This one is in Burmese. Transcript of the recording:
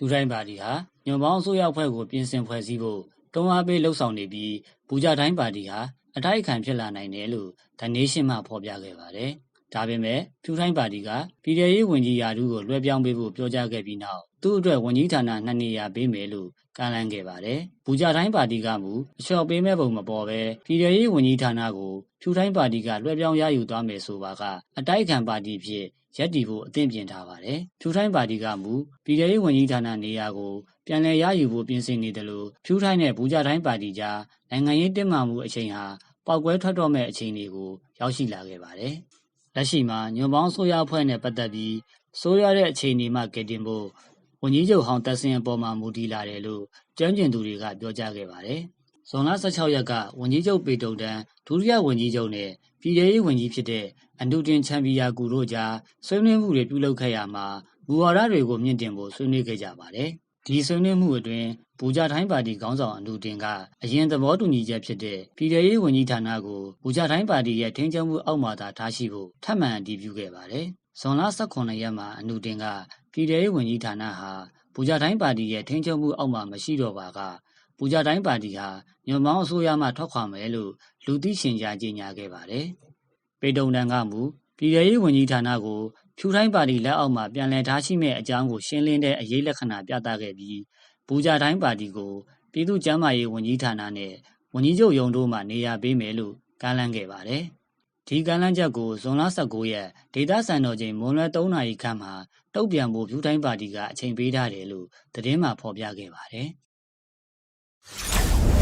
ဖြူတိုင်းပါတီဟာညွန်ပေါင်းအစိုးရအဖွဲ့ကိုပြင်ဆင်ဖွဲ့စည်းဖို့တွန်းအားပေးလှုံ့ဆော်နေပြီး ဘူဂျာတိုင်းပါတီဟာအတိုက်အခံဖြစ်လာနိုင်တယ်လို့ဒနေရှင်းမှဖော်ပြခဲ့ပါတယ်။ ဒါပေမဲ့ဖြူတိုင်းပါတီကပြည်ထရေးဝန်ကြီးရာထူးကိုလွှဲပြောင်းပေးဖို့ပြောကြားခဲ့ပြီးနောက်သူ့အတွက်ဝန်ကြီးဌာနနှစ်နေရာပေးမယ်လို့ကမ်းလှမ်းခဲ့ပါတယ်။ဘူဂျာတိုင်းပါတီကမူအလျှော့ပေးမဲ့ပုံမပေါ်ပဲပြည်ထရေးဝန်ကြီးဌာနကိုဖြူတိုင်းပါတီကလွှဲပြောင်းရယူသွားမယ်ဆိုပါကအတိုက်အခံပါတီဖြစ်ရက်တီဖို့အသင့်ပြင်ထားပါတယ်။ဖြူထိုင်းပါတီကမူပြည်ထရေးဝန်ကြီးဌာနနေရာကိုပြန်လည်ရယူဖို့ပြင်ဆင်နေတယ်လို့ဖြူထိုင်းနဲ့ဘူဂျာထိုင်းပါတီကြားနိုင်ငံရေးတင်းမာမှုအချိန်ဟာပောက်ကွဲထွက်တော့မဲ့အချိန်တွေကိုရောက်ရှိလာခဲ့ပါတယ်။ လက်ရှိမှာညွန်ပေါင်းဆိုရအဖွဲ့နဲ့ပတ်သက်ပြီးဆိုရတဲ့အခြေအနေမှကယ်တင်ဖို့ဝန်ကြီးချုပ်ဟောင်းတက်စင်အပေါ်မှာမူတည်လာတယ်လို့ကြမ်းကျင်သူတွေကပြောကြားခဲ့ပါတယ်။ဇွန်လ16ရက်ကဝန်ကြီးချုပ်ပေတုံတန်းဒုတိယဝန်ကြီးချုပ်နဲ့ပြည်ထောင်ရေးဝန်ကြီးဖြစ်တဲ့အန်ဒူတင်ချန်ပီယာကူတို့ကြားဆွေးနွေးမှုတွေပြုလုပ်ခဲ့ရမှာမူဝါဒတွေကိုမြင့်တင်ဖို့ဆွေးနွေးခဲ့ကြပါတယ်။ဒီဆွေးနွေးမှုအတွင်း ဘူဂျာထိုင်းပါတီခေါင်းဆောင်အန်ဒူတင်ကအရင်သဘောတူညီချက်ဖြစ်တဲ့ပြည်ထောင်ရေးဝန်ကြီးဌာနကိုဘူဂျာထိုင်းပါတီရဲ့ထိန်းချုပ်မှုအောက်မှာသာထားရှိဖို့ထပ်မံအတည်ပြုခဲ့ပါတယ်။ဇွန်လ18ရက်မှာအန်ဒူတင်ကပြည်ထောင်ရေးဝန်ကြီးဌာနဟာဘူဂျာထိုင်းပါတီရဲ့ထိန်းချုပ်မှုအောက်မှာမရှိတော့ပါကပူဂျာတိုင်းပါတီဟာညွန်မောင်းအစိုးရမှထွက်ခွာမယ်လို့လူသိရှင်ကြားကြေညာခဲ့ပါတယ်။ပေတုံတန်ကမူပြည်ထောင်ရေးဝန်ကြီးဌာနကိုဖြူတိုင်းပါတီလက်အောက်မှာပြန်လည်ထားရှိမဲ့အကြောင်းကိုရှင်းလင်းတဲ့အရေးလက္ခဏာပြသခဲ့ပြီး ပူဂျာတိုင်းပါတီကိုပြည်သူ့ကျန်းမာရေးဝန်ကြီးဌာနနဲ့ဝန်ကြီးချုပ်ရုံးတို့မှနေရာပေးမယ်လို့ကမ်းလှမ်းခဲ့ပါတယ်။ဒီကမ်းလှမ်းချက်ကိုဇွန်လ19ရက်ဒေသစံတော်ချိန်မွန်လွဲ3နာရီခန့်မှာတုတ်ပြန်ဖို့ဖြူတိုင်းပါတီကအချိန်ပေးထားတယ်လို့သတင်းမှဖော်ပြခဲ့ပါတယ်။